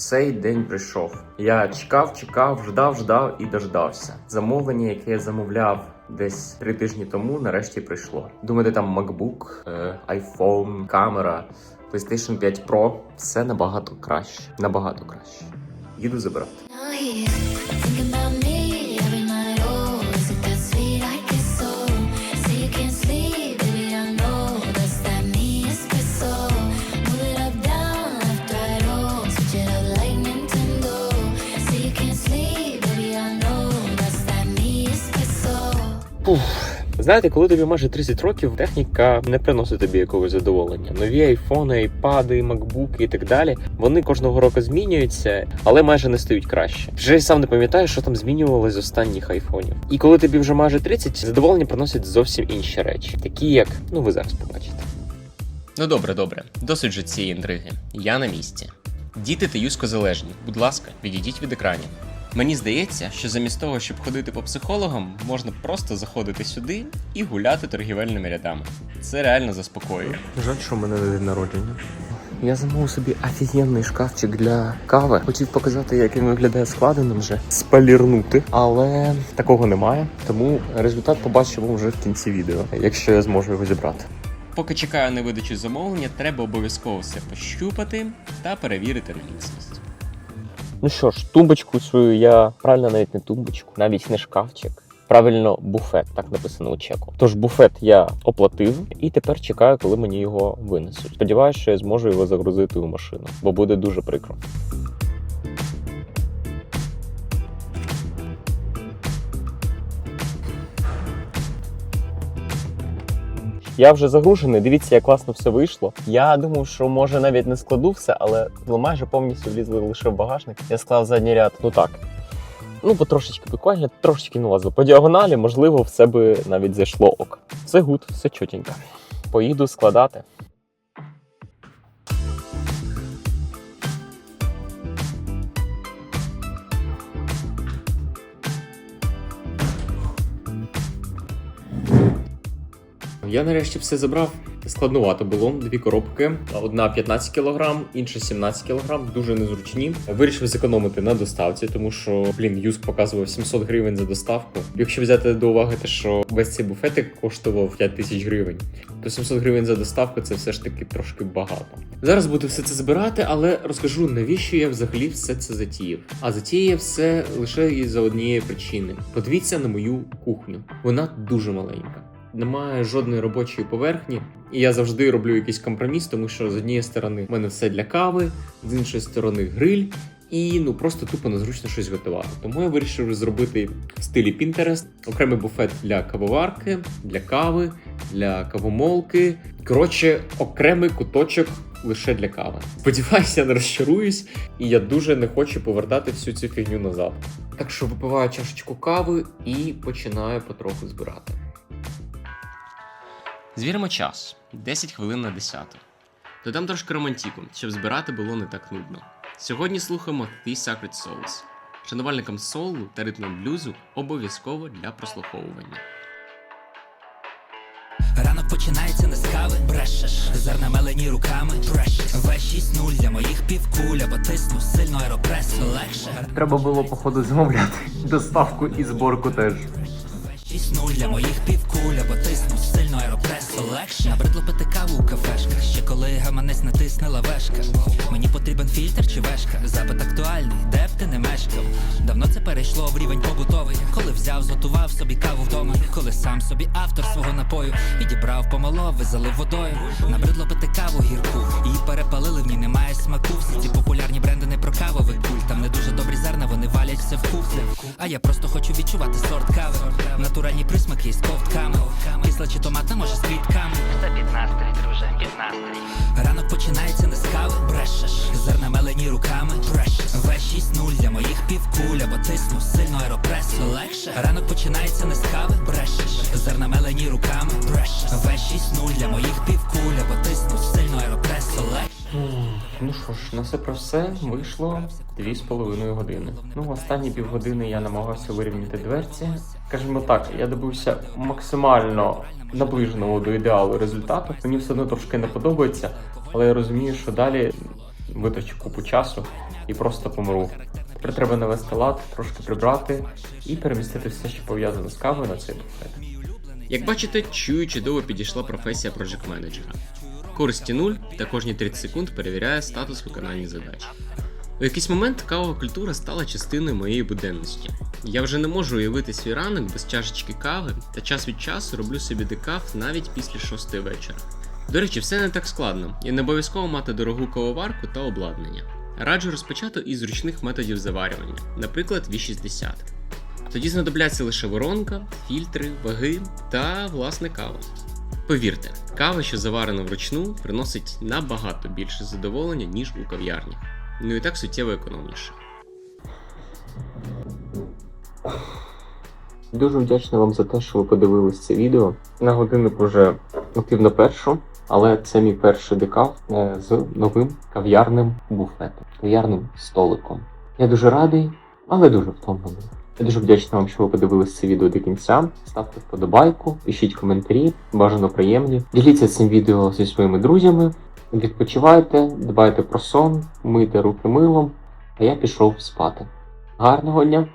Цей день прийшов. Я чекав, чекав, ждав, ждав і дождався. Замовлення, яке я замовляв десь три тижні тому, нарешті прийшло. Думаєте, там MacBook, е, iPhone, камера, PlayStation 5 Pro все набагато краще. Набагато краще. Їду забирати. Знаєте, коли тобі майже 30 років, техніка не приносить тобі якогось задоволення. Нові айфони, айпади, макбуки і так далі. Вони кожного року змінюються, але майже не стають краще. Вже й сам не пам'ятаю, що там змінювалося з останніх айфонів. І коли тобі вже майже 30, задоволення приносять зовсім інші речі, такі як ну ви зараз побачите. Ну добре, добре, досить же цієї інтриги. Я на місці. Діти та юзко залежні. Будь ласка, відійдіть від екранів. Мені здається, що замість того, щоб ходити по психологам, можна просто заходити сюди і гуляти торгівельними рядами. Це реально заспокоює. Жаль, що в мене не день народження. Я замовив собі офігенний шкафчик для кави. Хотів показати, як він виглядає складеним вже, спалірнути, але такого немає. Тому результат побачимо вже в кінці відео, якщо я зможу його зібрати. Поки чекаю на видачу замовлення, треба обов'язково все пощупати та перевірити реліцність. Ну що ж, тумбочку свою я правильно навіть не тумбочку, навіть не шкафчик. Правильно, буфет, так написано у чеку. Тож буфет я оплатив і тепер чекаю, коли мені його винесуть. Сподіваюся, що я зможу його загрузити у машину, бо буде дуже прикро. Я вже загружений. Дивіться, як класно все вийшло. Я думав, що може навіть не складу все, але ну, майже повністю влізли лише в багажник. Я склав задній ряд. Ну так. Ну, потрошечки буквально трошечки налазу. По діагоналі, можливо, все би навіть зайшло ок. Все гуд, все чотенько. Поїду складати. Я нарешті все забрав. Складнувато було дві коробки: одна 15 кг, інша 17 кг, дуже незручні. Вирішив зекономити на доставці, тому що блін, юзк показував 700 гривень за доставку. Якщо взяти до уваги, те, що весь цей буфетик коштував 5 тисяч гривень, то 700 гривень за доставку це все ж таки трошки багато. Зараз буду все це збирати, але розкажу навіщо я взагалі все це затіяв. А затіяв все лише із за однієї причини. Подивіться на мою кухню. Вона дуже маленька немає жодної робочої поверхні, і я завжди роблю якийсь компроміс, тому що з однієї сторони в мене все для кави, з іншої сторони гриль. І ну просто тупо незручно щось готувати. Тому я вирішив зробити в стилі Pinterest окремий буфет для кавоварки, для кави, для кавомолки. Коротше, окремий куточок лише для кави. Сподіваюся, я не розчаруюсь, і я дуже не хочу повертати всю цю фігню назад. Так що випиваю чашечку кави і починаю потроху збирати. Звіримо час 10 хвилин на 10. Додам трошки романтіку, щоб збирати було не так нудно. Сьогодні слухаємо The Sacred Souls. Шанувальникам соулу та ритму блюзу обов'язково для прослуховування. Ранок починається не з кави, брешеш Зерна мелені руками, брешеш В6-0 для моїх півкуля, бо тисну сильно аеропресу легше Треба було, походу, замовляти доставку і зборку теж. В6-0 для моїх півкуля, бо тисну сильно аеропрес легше Набридло пити каву у кафешках. Ще коли гаманець натисне лавешка. Мені потрібен фільтр чи вешка? Запит актуальний, де б ти не мешкав перейшло в рівень побутовий. Коли взяв, зготував собі каву вдома. Коли сам собі автор свого напою. Підібрав, помолов і залив водою. Набридло пити каву гірку. Її перепалили, в ній немає смаку. Всі ці популярні бренди не про кавовий культ. Там не дуже добрі зерна, вони валять все в кухлі А я просто хочу відчувати сорт кави. Натуральні присмаки із ковтками. Кисла чи томатна, може з квітками. Та під настрій, друже, під настрій. Тисну сильно аеропресу легше Ранок починається не з кави, брешеш Зерна мелені руками, брешеш В6-0 для моїх півкуля, бо тисну сильно аеропресу легше Ну що ж, на все про все вийшло дві з половиною години. Ну, останні півгодини я намагався вирівняти дверці. Скажімо так, я добився максимально наближеного до ідеалу результату. Мені все одно трошки не подобається, але я розумію, що далі витрачу купу часу і просто помру. Тепер треба навести лад, трошки прибрати і перемістити все, що пов'язане з кавою на цей буфет. Як бачите, чую чудово підійшла професія project менеджера. Користі нуль та кожні 30 секунд перевіряє статус виконання задач. У якийсь момент кавова культура стала частиною моєї буденності. Я вже не можу уявити свій ранок без чашечки кави та час від часу роблю собі декаф навіть після шостої вечора. До речі, все не так складно, і не обов'язково мати дорогу кавоварку та обладнання. Раджу розпочати із зручних методів заварювання, наприклад, V60. Тоді знадобляться лише воронка, фільтри, ваги та власне кава. Повірте, кава, що заварена вручну, приносить набагато більше задоволення, ніж у кав'ярні. Ну і так суттєво економніше. Дуже вдячний вам за те, що ви подивились це відео. На годинник уже активно першу, але це мій перший декав е, з новим кав'ярним буфетом, кав'ярним столиком. Я дуже радий, але дуже втомлений. Я дуже вдячний вам, що ви подивились це відео до кінця. Ставте вподобайку, пишіть коментарі, бажано приємні. Діліться цим відео зі своїми друзями. Відпочивайте, дбайте про сон, мийте руки милом, а я пішов спати. Гарного дня!